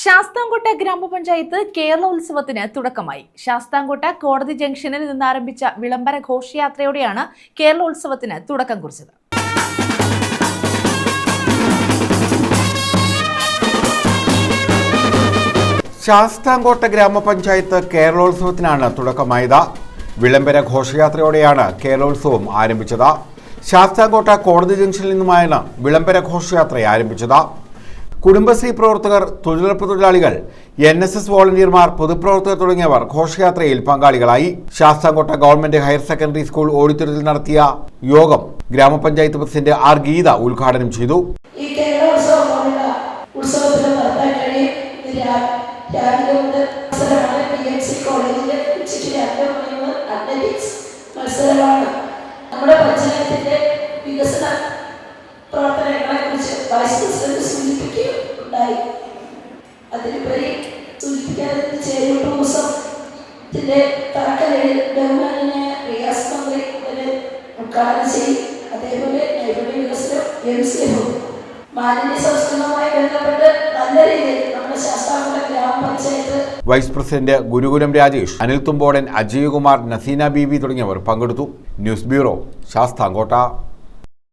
ശാസ്താംകോട്ട ഗ്രാമപഞ്ചായത്ത് കേരളോത്സവത്തിന് തുടക്കമായി. ശാസ്താംകോട്ട കോടതി ജംഗ്ഷനിൽ നിന്ന് ആരംഭിച്ച വിളംബര ഘോഷയാത്രയോടെയാണ് കേരളോത്സവത്തിന് തുടക്കം കുറിച്ചത്. ശാസ്താംകോട്ട ഗ്രാമപഞ്ചായത്ത് കേരളോത്സവത്തിനാണ് തുടക്കമായത്. വിളംബര ഘോഷയാത്രയോടെയാണ് കേരളോത്സവം ആരംഭിച്ചത്. ശാസ്താംകോട്ട കോടതി ജംഗ്ഷനിൽ നിന്നുമായാണ് വിളംബര ഘോഷയാത്ര ആരംഭിച്ചത്. കുടുംബശ്രീ പ്രവർത്തകർ തൊഴിലുറപ്പ് തൊഴിലാളികൾ എൻ എസ് എസ് വോളണ്ടിയർമാർ പൊതുപ്രവർത്തകർ തുടങ്ങിയവർ ഘോഷയാത്രയിൽ പങ്കാളികളായി. Sasthamkotta government higher secondary school ഓഡിറ്റോറിയത്തിൽ നടത്തിയ യോഗം ഗ്രാമപഞ്ചായത്ത് പ്രസിഡന്റ് ആർ ഗീത ഉദ്ഘാടനം ചെയ്തു. നമ്മുടെ വികസന പ്രവർത്തനങ്ങളെ കുറിച്ച് വൈസ് പ്രസിഡന്റ് അതിലുപരി സൂചിപ്പിക്കാതെ ചേരൂർ ടൂറിസത്തിന്റെ തറക്കല്ലിൽ ബഹുമാനായ റിയാസ് മന്ത്രി ഇതിനെ ഉദ്ഘാടനം ചെയ്യും. അതേപോലെ നൈപുണ്യ വികസനം എം സി എഫ് മാലിന്യ സംസ്കരണവുമായി ബന്ധപ്പെട്ട് നല്ല രീതിയിൽ നമ്മുടെ ശാസ്താംകോട്ട ഗ്രാമപഞ്ചായത്ത് വൈസ് പ്രസിഡന്റ് ഗുരുകുലം രാജേഷ് അനിൽ തുമ്പോടൻ അജയകുമാർ നസീന ബീവി തുടങ്ങിയവർ പങ്കെടുത്തു. News bureau Sasthamkotta.